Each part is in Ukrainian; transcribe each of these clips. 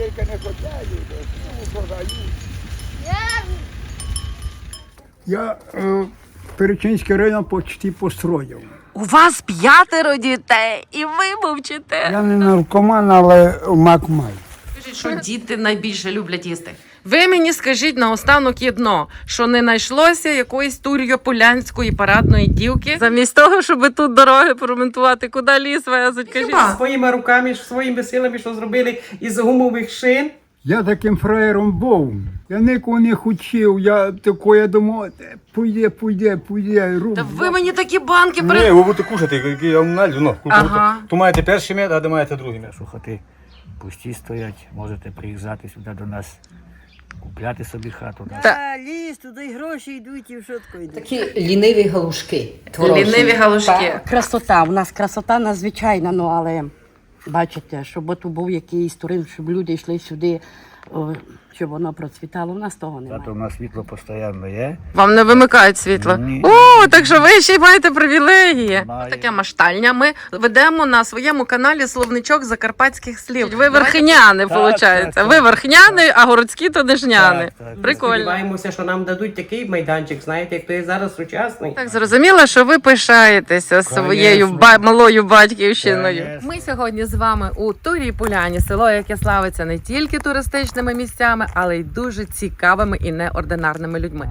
тільки не хотять, ну, продають. Я е, Перечинський район почти построїв. У вас п'ятеро дітей, і ви мовчите. Я не наркоман, але мак маю. Скажіть, що діти найбільше люблять їсти. Ви мені скажіть наостанок єдно, що не знайшлося якоїсь тур'йополянської парадної дівки, замість того, щоб тут дороги поремонтувати, куди ліс везуть, кажіть. Своїми руками, своїми силами, що зробили із гумових шин. Я таким фраєром був. Я нікого не хотів, я тако, я думав, «Е, пуйде, пуйде, пуйде. Та ви мені такі банки Ні, при... ви будете кушати, які я вам налью, ну, Ага. то маєте перший мед, а де маєте другий мед. Хати пусті стоять, можете приїжджати сюди до нас, купляти собі хату. Та ліс, туди гроші йдуть і в швидко йдуть. Такі ліниві галушки. творожні. Ліниві галушки. Красота, у нас красота надзвичайна, ну але бачите, щоб тут був якийсь туризм, щоб люди йшли сюди, о, щоб воно процвітало. У нас того немає. Зато у нас світло постійно є. Вам не вимикають світло. Ні. О, так що ви ще й маєте привілегії. Має. Таке маштальня. Ми ведемо на своєму каналі словничок закарпатських слів. Ви верхняни, виходить. Ви верхняни, а городські то так. Прикольно. Сподіваємося, що нам дадуть такий майданчик, знаєте, як то є зараз сучасний. Так зрозуміло, що ви пишаєтеся своєю ба- малою батьківщиною. Конечно. Ми сьогодні з вами у Турій Поляні, село, яке славиться не тільки туристичними місцями, але й дуже цікавими і неординарними людьми.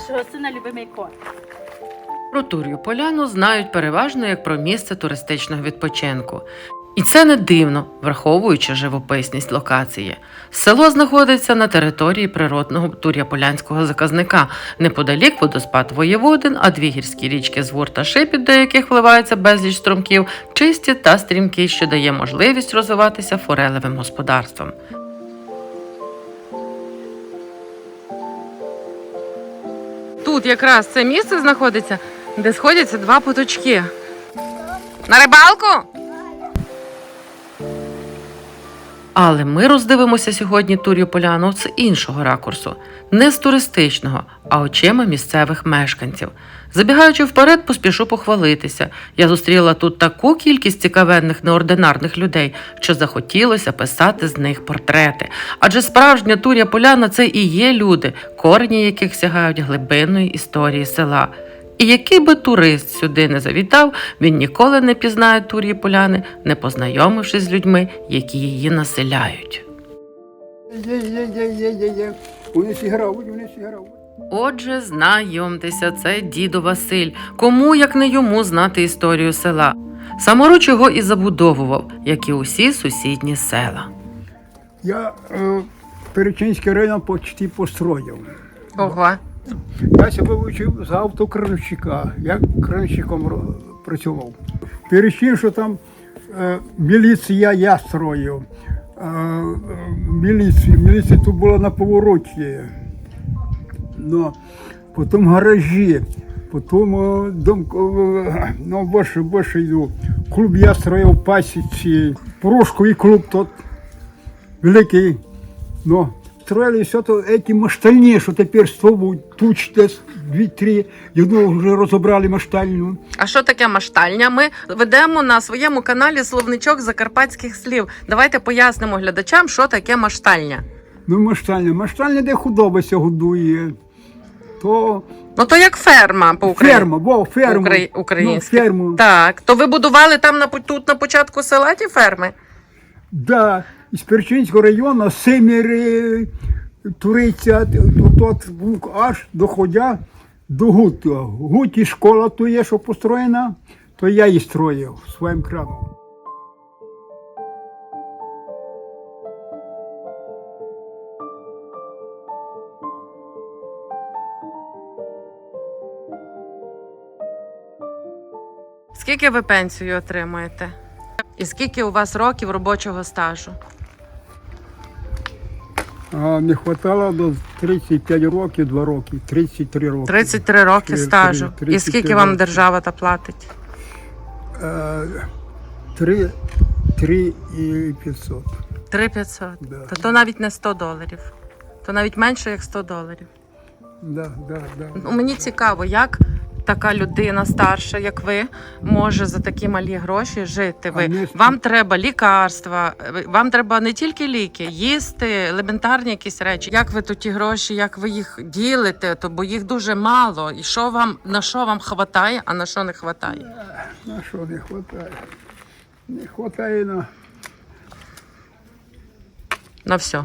Нашого сина любимий кот. Про Тур'ю Поляну знають переважно як про місце туристичного відпочинку. І це не дивно, враховуючи живописність локації. Село знаходиться на території природного тур'яполянського заказника, неподалік водоспад Воєводин, а дві гірські річки Звур та Шипіт, до яких вливається безліч струмків, чисті та стрімкі, що дає можливість розвиватися форелевим господарством. Тут якраз це місце знаходиться, де сходяться два поточки. На рибалку? Але ми роздивимося сьогодні Тур'ю Поляну з іншого ракурсу, не з туристичного, а очима місцевих мешканців. Забігаючи вперед, поспішу похвалитися. Я зустріла тут таку кількість цікавенних неординарних людей, що захотілося писати з них портрети. Адже справжня Тур'я Поляна це і є люди, корені яких сягають глибинної історії села. І який би турист сюди не завітав, він ніколи не пізнає Тур'ї Поляни, не познайомившись з людьми, які її населяють. Вони вони. Отже, знайомтеся, це дідо Василь. Кому як не йому знати історію села. Саморуч його і забудовував, як і усі сусідні села. Я е, Перечинський район почти построїв. Ого. Я себе вивчив з автокрановщика. Я крановщиком ро- працював. Перечин, що там е, міліція я строїв. Е, е, міліція, міліція тут була на повороті. Ну, потім гаражі, потім е, дом, е, ну, більше, більше йду. Клуб я строїв пасіці, порошковий клуб тут великий. Ну, строили все то эти маштальні, що тепер стовбуть, туч десь дві-три, одну вже розібрали маштальню. А що таке маштальня? Ми ведемо на своєму каналі словничок закарпатських слів. Давайте пояснимо глядачам, що таке маштальня. Ну, маштальня. Маштальня, де худоба ся годує. То Ну то як ферма по українськи. ферма, бо ферма. Украї- українське. Ну, ферму. Так, то ви будували там на тут на початку села ті ферми? Да, з Перчинського району, Семіри, Туриця, тут був аж доходя до Гуті. Гуті школа то є, що построєна, то я її строїв своїм краном. Скільки ви пенсію отримуєте? І скільки у вас років робочого стажу? А не хватало до 35 років, 2 роки, 33 роки. 33 роки стажу. три- І скільки вам роки. держава та платить? Е, Три, три і 500. 3500. Да. То, то навіть не 100 доларів. То навіть менше як 100 доларів. Да, да, да. Ну, мені цікаво, як така людина старша, як ви, може за такі малі гроші жити. Ви вам треба лікарства, вам треба не тільки ліки, їсти, елементарні якісь речі. Як ви тут ті гроші, як ви їх ділите? То бо їх дуже мало. І що вам на що вам хватає, а на що не хватає? На що не хватає? Не хватає на На все.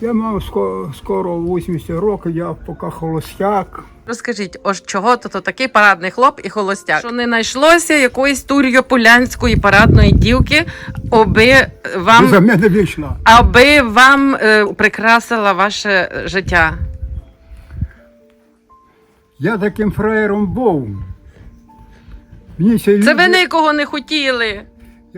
Я мав скоро, скоро 80 років, я поки холостяк. Розкажіть, ось чого то, то такий парадний хлоп і холостяк? Що не знайшлося якоїсь тур'йополянської парадної дівки, аби вам за мене вийшла. аби вам е, прикрасила ваше життя. Я таким фраєром був. Мені Це це люди- ви нікого не хотіли.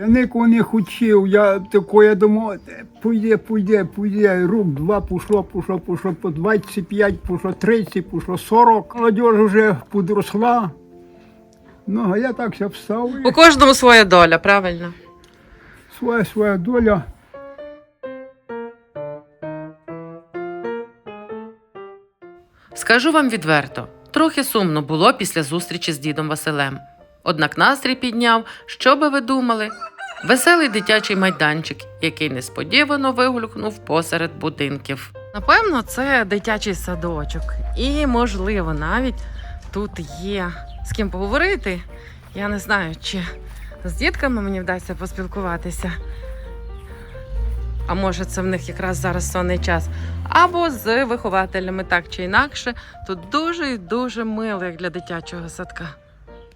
Я нікого не хотів, я тако, я думав, «Е, пойде, пойде, пойде, рук два пішло, пішло, пішло, по 25, пішло 30, пішло 40. Молодіж вже подросла. Ну, а я так все встав У кожному своя доля, правильно? своя своя доля. Скажу вам відверто, трохи сумно було після зустрічі з дідом Василем. Однак настрій підняв, що би ви думали? Веселий дитячий майданчик, який несподівано вигулькнув посеред будинків. Напевно, це дитячий садочок, і, можливо, навіть тут є з ким поговорити. Я не знаю, чи з дітками мені вдасться поспілкуватися. А може, це в них якраз зараз сонний час або з вихователями так чи інакше. Тут дуже і дуже мило, як для дитячого садка.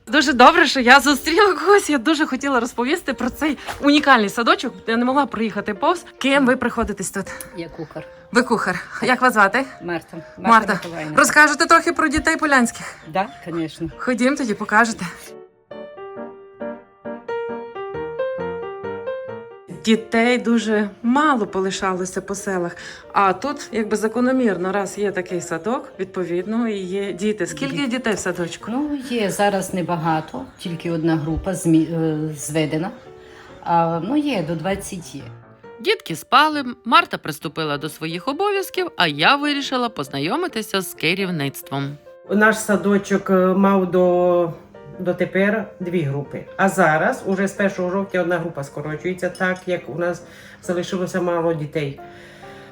Дуже добре, що я зустріла когось. Я дуже хотіла розповісти про цей унікальний садочок. Я не могла проїхати повз. Ким ви приходитесь тут? Я кухар. Ви кухар. Як вас звати? Марта. Марта. Марта. Розкажете трохи про дітей полянських. Да, звісно. Ходім тоді, покажете. Дітей дуже мало полишалося по селах. А тут, якби закономірно, раз є такий садок, відповідно, і є діти. Скільки дітей в садочку? Ну, є зараз небагато, тільки одна група змі... е, зведена. А, ну, є, до 20 є. Дітки спали, Марта приступила до своїх обов'язків, а я вирішила познайомитися з керівництвом. Наш садочок е, мав до, дотепер дві групи. А зараз, уже з 1 жовтня, одна група скорочується, так як у нас залишилося мало дітей.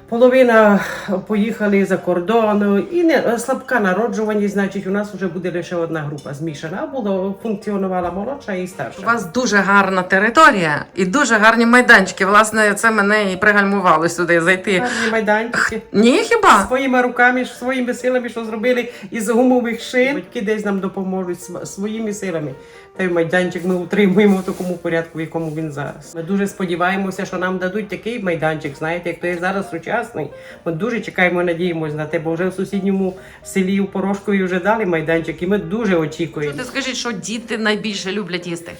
Половина поїхали за кордон, і не слабка народжуваність, значить, у нас вже буде лише одна група змішана. Було функціонувала молодша і старша. У вас дуже гарна територія і дуже гарні майданчики. Власне, це мене і пригальмувало сюди зайти. Гарні майданчики. Ні, хіба? Своїми руками, своїми силами, що зробили із гумових шин. Батьки десь нам допоможуть своїми силами. Той майданчик ми утримуємо в такому порядку, в якому він зараз. Ми дуже сподіваємося, що нам дадуть такий майданчик, знаєте, як той є зараз сучасний. Ми дуже чекаємо, надіємося на те, бо вже в сусідньому селі у Порошкові вже дали майданчик, і ми дуже очікуємо. Ти скажіть, що діти найбільше люблять їсти.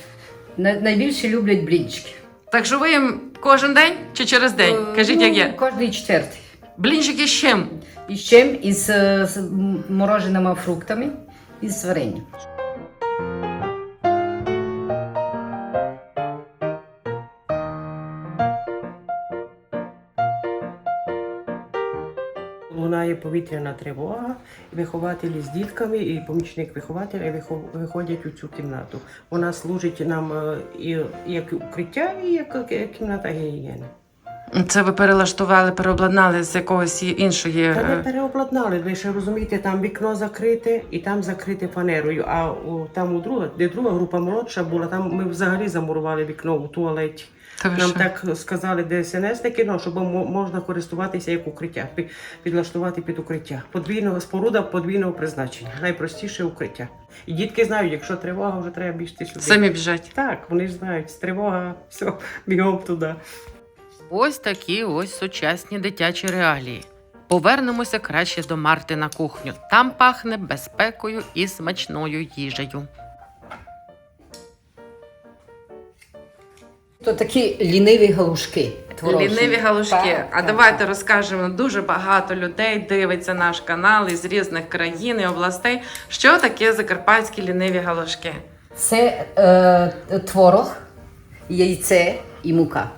На- найбільше люблять блінчики. Так що ви їм кожен день чи через день? Кажіть, як є. Кожний четвертий. Блінчики з чим? І з чим? Із е, з м- мороженими фруктами і з варенням. Повітряна тривога, вихователі з дітками, і помічник вихователя вихо- виходять у цю кімнату. Вона служить нам е, і як укриття, і як кімната гігієни. Це ви перелаштували, переобладнали з якогось іншої. Та ми е, переобладнали, ви ще розумієте, там вікно закрите і там закрите фанерою. А у, там у друга, де друга група молодша була, там ми взагалі замурували вікно у туалеті. Та Нам що? так сказали ДСНСники, ну, щоб можна користуватися як укриття, пі- підлаштувати під укриття. Подвійного споруда подвійного призначення. Найпростіше укриття. І дітки знають, якщо тривога, вже треба бігти сюди. Самі біжать. Так, вони ж знають, тривога, все, бігом туди. Ось такі ось сучасні дитячі реалії. Повернемося краще до Марти на кухню. Там пахне безпекою і смачною їжею. То такі ліниві галушки. творожні. Ліниві галушки. Так, а так, давайте так. розкажемо. Дуже багато людей дивиться наш канал із різних країн і областей. Що таке закарпатські ліниві галушки? Це е, творог, яйце і мука.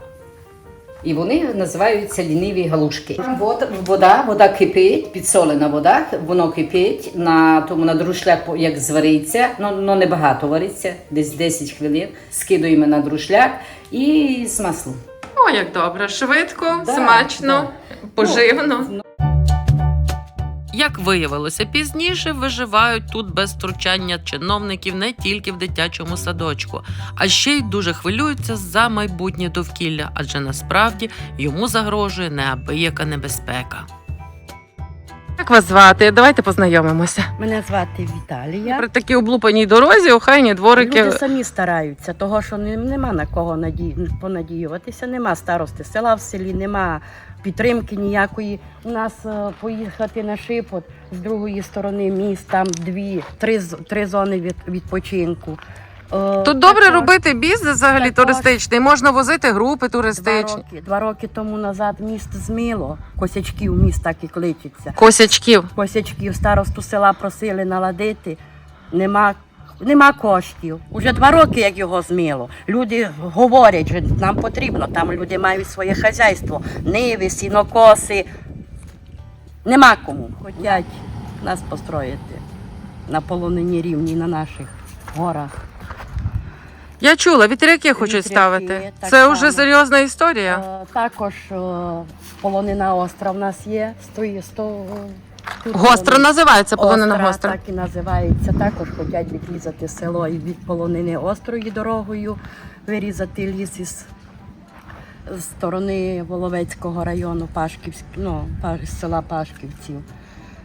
І вони називаються ліниві галушки. Вода, вода, вода кипить, підсолена вода, воно кипить на тому на друшляк, як звариться, ну, ну не багато вариться, десь 10 хвилин. Скидуємо на друшляк і з маслом. О, як добре, швидко, Да, смачно, да. поживно. Ну, Як виявилося, пізніше виживають тут без втручання чиновників не тільки в дитячому садочку, а ще й дуже хвилюються за майбутнє довкілля, адже насправді йому загрожує неабияка небезпека. Як вас звати? Давайте познайомимося. Мене звати Віталія. При такій облупаній дорозі, охайні дворики. Люди самі стараються, того що нема на кого наді... понадіюватися, нема старости села в селі, нема підтримки ніякої. У нас е, поїхати на шипот з другої сторони міст, там дві, три, три зони від, відпочинку. Е, Тут добре також робити бізнес взагалі також- туристичний, можна возити групи Два туристичні. роки, два роки тому назад міст змило, косячків міст так і кличеться. Косячків. Косячків старосту села просили наладити. Нема, нема коштів. Уже два роки, як його змило. Люди говорять, що нам потрібно. Там люди мають своє хазяйство, ниви, сінокоси. Нема кому. Хотять нас построїти на полонині рівні, на наших горах. Я чула, вітряки хочуть Вітряки, ставити. Це само. вже серйозна історія. Е, Також е, полонина остра в нас є. Стої, сто, Гостро називається полонина Остра, гостра. Так і називається. Також хочуть відрізати село і від полонини острою дорогою, вирізати ліс із сторони Воловецького району, Пашківськ, ну, села Пашківців.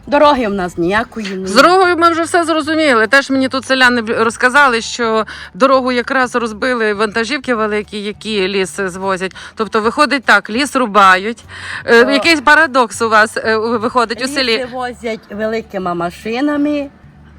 Дороги в нас ніякої немає. З дорогою ми вже все зрозуміли. Теж мені тут селяни розказали, що дорогу якраз розбили вантажівки великі, які ліс звозять. Тобто, виходить так, ліс рубають. Е, Якийсь парадокс у вас е, виходить у селі. вивозять возять великими машинами,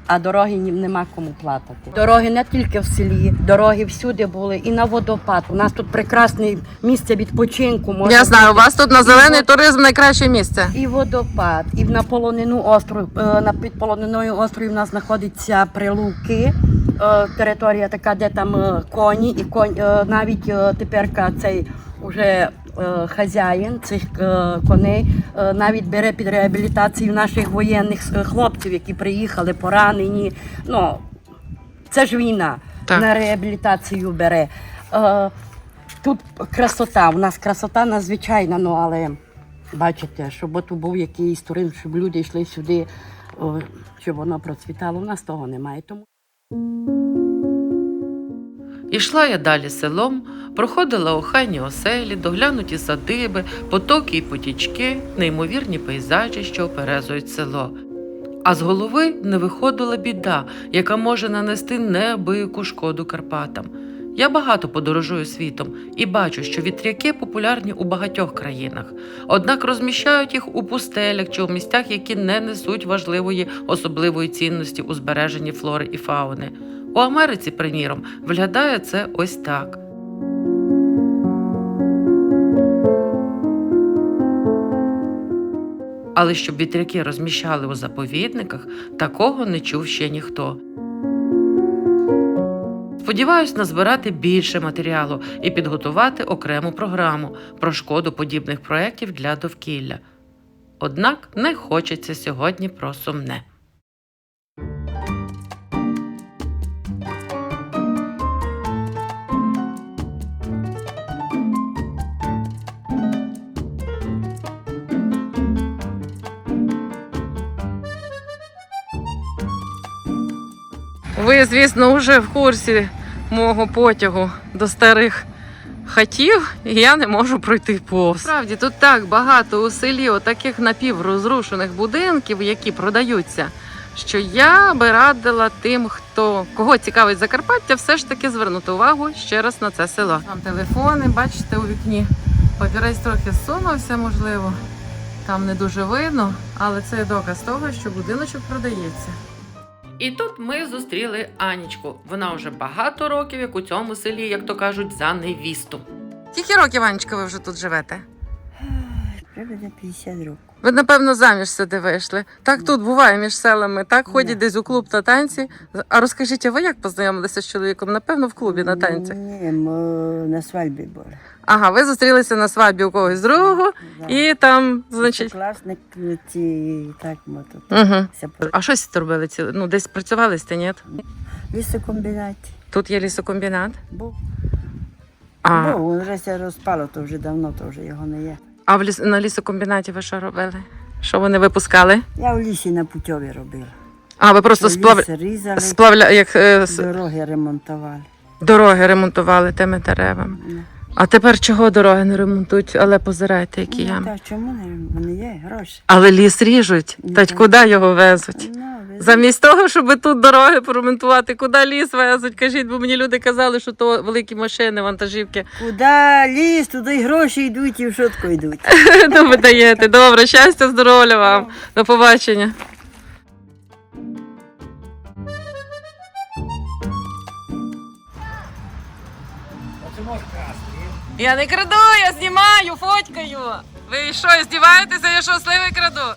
а дороги ні- нема кому платити. Дороги не тільки в селі, дороги всюди були і на водопад. У нас тут прекрасне місце відпочинку. Можна Я знаю, у вас тут на зелений туризм найкраще місце. і водопад, і на полонину остров. е, На під полониною острові в нас знаходиться прилуки. е, Територія така, де там е, коні, і конь е, навіть е, теперка цей уже хазяїн цих е, коней е, навіть бере під реабілітацію наших воєнних е, хлопців, які приїхали поранені. Ну це ж війна. Так. На реабілітацію бере. Е, Тут красота, у нас красота надзвичайна, ну але бачите, щоб от був якийсь туризм, щоб люди йшли сюди, щоб воно процвітало. У нас того немає. Тому Ішла я далі селом, проходила охайні оселі, доглянуті садиби, потоки і потічки, неймовірні пейзажі, що оперезують село. А з голови не виходила біда, яка може нанести неабияку шкоду Карпатам. Я багато подорожую світом і бачу, що вітряки популярні у багатьох країнах, однак розміщають їх у пустелях чи у місцях, які не несуть важливої особливої цінності у збереженні флори і фауни. У Америці, приміром, виглядає це ось так. Але щоб вітряки розміщали у заповідниках, такого не чув ще ніхто. Сподіваюсь назбирати більше матеріалу і підготувати окрему програму про шкоду подібних проєктів для довкілля. Однак не хочеться сьогодні про сумне. Звісно, вже в курсі мого потягу до старих хатів, і я не можу пройти повз. Справді, тут так багато у селі таких напіврозрушених будинків, які продаються, що я би радила тим, хто кого цікавить Закарпаття, все ж таки звернути увагу ще раз на це село. Там телефони, бачите, у вікні. Папірець трохи сунувся, можливо. Там не дуже видно, але це доказ того, що будиночок продається. І тут ми зустріли Анічку. Вона вже багато років, як у цьому селі, як то кажуть, за невісту. Скільки років, Анічка, ви вже тут живете? Приблизно 50 років. Ви, напевно, заміж сюди вийшли. Так тут буває між селами, так ходять десь у клуб на танці. А розкажіть, а ви як познайомилися з чоловіком? Напевно, в клубі на танці. Ні, ми на свадьбі були. Ага, ви зустрілися на свадьбі у когось другого, і там, значить. Класник ці, і так ми тут. Угу. все А щось тут робили? ці- Ну, десь працювали сте, ні? Лісокомбінаті. Тут є лісокомбінат. Був. А, Був, він вже розпало, то вже давно, то вже його не є. А в ліс... на лісокомбінаті ви що робили? Що вони випускали? Я в лісі на путьові робила. А, ви просто Ліс сплав... різали, сплавля... як, е, с- дороги ремонтували. дороги ремонтували тими деревами. Ну. А тепер чого дороги не ремонтують, але позирайте, які Ну, ями. так, чому не? Вони є гроші. Але ліс ріжуть. Ну, Та й куди його везуть? Ну, Замість того, щоб тут дороги поремонтувати, куди ліс везуть? Кажіть, бо мені люди казали, що то великі машини, вантажівки. Куди ліс, туди й гроші йдуть і в шотку йдуть. Ну, ви даєте. Добре, щастя, здоров'я вам. До побачення. Я не краду, я знімаю, фоткаю. Ви що, здіваєтеся, я що сливи краду?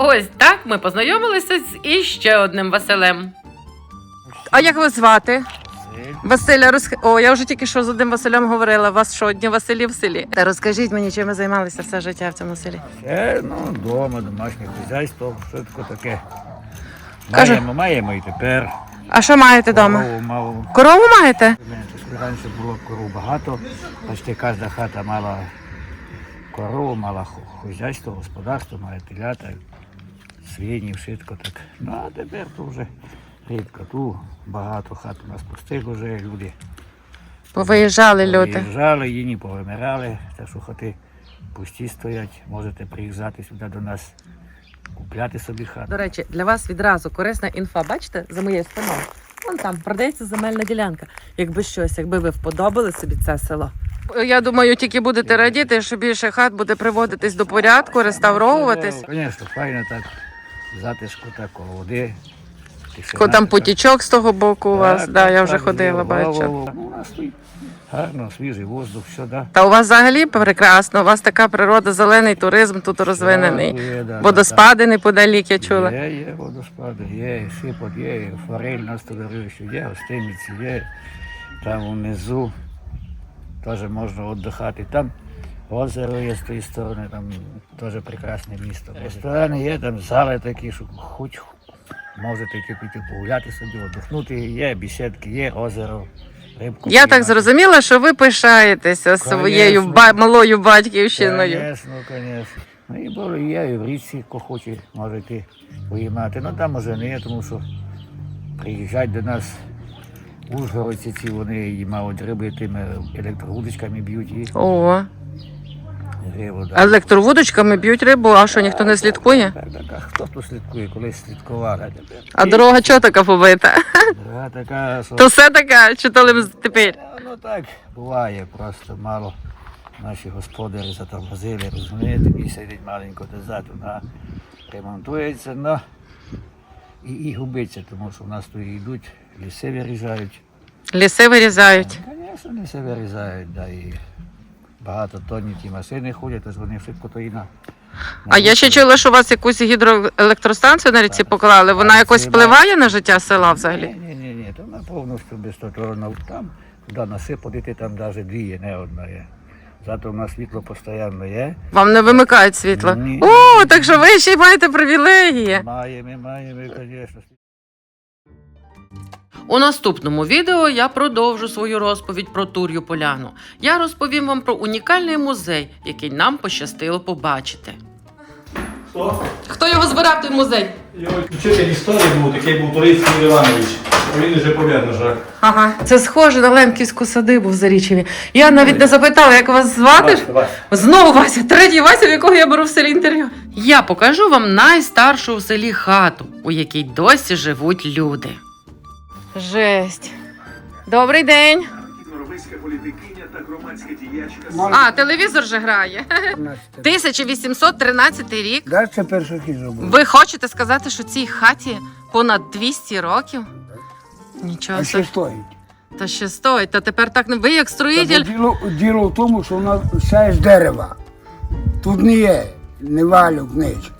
Ось так ми познайомилися з іще одним Василем. А як вас звати? Василя, розк... О, я вже тільки що з одним Василем говорила. Вас що, одні Василі в селі? Та розкажіть мені, чим ви займалися все життя в цьому селі? Ще, ну, вдома, домашнє хазяйство, що таке таке. Кажу- Маємо, маємо і тепер. А що маєте вдома? Корову мало. Корову маєте? Раніше було коров багато, почти кожна хата мала корову, мала хазяйство, господарство, має телята, свині, вшитко так. Ну, а тепер то вже рідко. Тут багато хат у нас пустих вже люди. Повиїжджали люди. Приїжджали, їні повимирали, так що хати пусті стоять. Можете приїжджати сюди до нас, купляти собі хату. До речі, для вас відразу корисна інфа, бачите, за моєю спиною. Вон там продається земельна ділянка. Якби щось, якби ви вподобали собі це село. Я думаю, тільки будете радіти, що більше хат буде приводитись до порядку, реставровуватись. Звісно, файно так, затишку так, коло води. тишина там така. потічок з того боку у вас, Так, да, так, я вже так, ходила, бачу. Ну, У нас тут гарно, свіжий воздух, все, да. Та у вас взагалі прекрасно, у вас така природа, зелений туризм тут розвинений. Є, да, Водоспади неподалік, я чула. Є, є водоспади, є, і шипот, є, і форель на столаривищі, є, гостиниці, є. Там внизу теж можна віддихати. Там озеро є з тієї сторони, там теж прекрасне місто. Ресторани є, там зали такі, що хоч можете піти погуляти собі, віддихнути. Є бесідки, є озеро, рибку. Я так зрозуміла, що ви пишаєтеся своєю ба- малою батьківщиною. Звісно, звісно. Ну і було і є, і в річці, хто хоче, може йти виймати. Ну там може не тому що приїжджають до нас ужгородці ці, вони і мають риби тими електровудочками б'ють і О, рибу. Да. електровудочками б'ють рибу, а що ніхто не слідкує? Так, так, а хто тут слідкує, колись слідкували. а тепер А дорога чого така побита? дорога така. То все таке, чи то лим тепер? Ну так, буває, просто мало. Наші господарі затормозили, розумієте, місяць маленько дозад, вона ремонтується, но і, і губиться, тому що в нас тут йдуть, ліси вирізають. Ліси вирізають. Звісно, ліси вирізають, да, і багато тонні ті машини ходять, тож вони швидко то і на. А я ще чула, що у вас якусь гідроелектростанцію на ріці поклали. Вона якось впливає на життя села взагалі? Ні, ні, ні, то вона повністю безстотворно там, туди насипати, там навіть дві є, не одна є. Зато в нас світло постійно є. Вам не вимикають світло. Ні. О, так що ви ще й маєте привілегії. Маємо, маємо, звісно. У наступному відео я продовжу свою розповідь про Тур'ю Поляну. Я розповім вам про унікальний музей, який нам пощастило побачити. Хто? Хто його збирав той музей? Його вчитель історії був, такий був Юрій Іванович. А він вже помер, на жаль. Ага, це схоже на Лемківську садибу в Зарічеві. Я навіть не запитала, як вас звати. Вася, Вася. Знову Вася, третій Вася, в якого я беру в селі інтерв'ю. Я покажу вам найстаршу в селі хату, у якій досі живуть люди. Жесть. Добрий день. Норовиська політикиня та громадська А, телевізор же грає. 1813 рік. Да, це перший хід зробив. Ви хочете сказати, що цій хаті понад 200 років? Нічого А собі. стоїть? Та ще стоїть. Та тепер так не ви як Та. Діло, діло в тому, що вона вся з дерева. Тут не є, не валюк, ніч.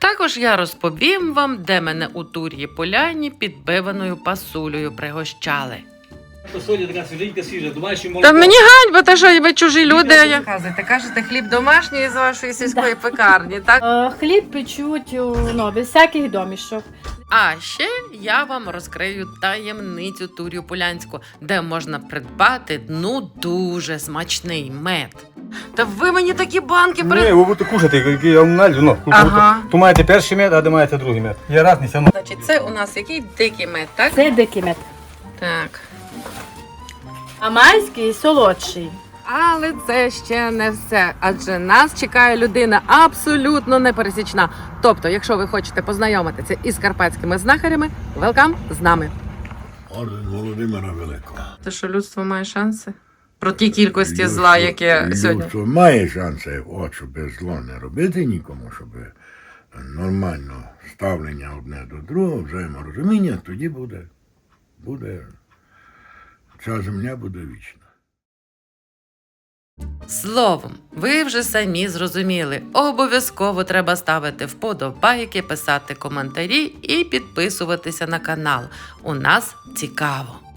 Також я розповім вам, де мене у Тур'ї Поляні підбиваною пасулею пригощали. Сьогодні така свіженька свіжа, молоко. Та мені ганьба, та що ви чужі люди. а я... Казуєте, кажете, хліб домашній з вашої сільської пекарні, так? Е, Хліб печуть у ну, без всяких домішок. А ще я вам розкрию таємницю Тур'ю Полянську, де можна придбати ну дуже смачний мед. Та ви мені такі банки Ні, при... ви будете кушати, який я вам налью, ну. Ага. То маєте перший мед, а де маєте другий мед. Є різниця, ну. Значить, це у нас який дикий мед, так? Це дикий мед. Так. А майський солодший. Але це ще не все, адже нас чекає людина абсолютно непересічна. Тобто, якщо ви хочете познайомитися із карпатськими знахарями, велкам з нами. Орден Володимира Великого. Те, що людство має шанси? Про ті кількості зла, яке сьогодні. Людство має шанси, от, щоб зло не робити нікому, щоб нормально ставлення одне до другого, взаєморозуміння, тоді буде, буде, ця земля буде вічна. Словом, ви вже самі зрозуміли. Обов'язково треба ставити вподобайки, писати коментарі і підписуватися на канал. У нас цікаво.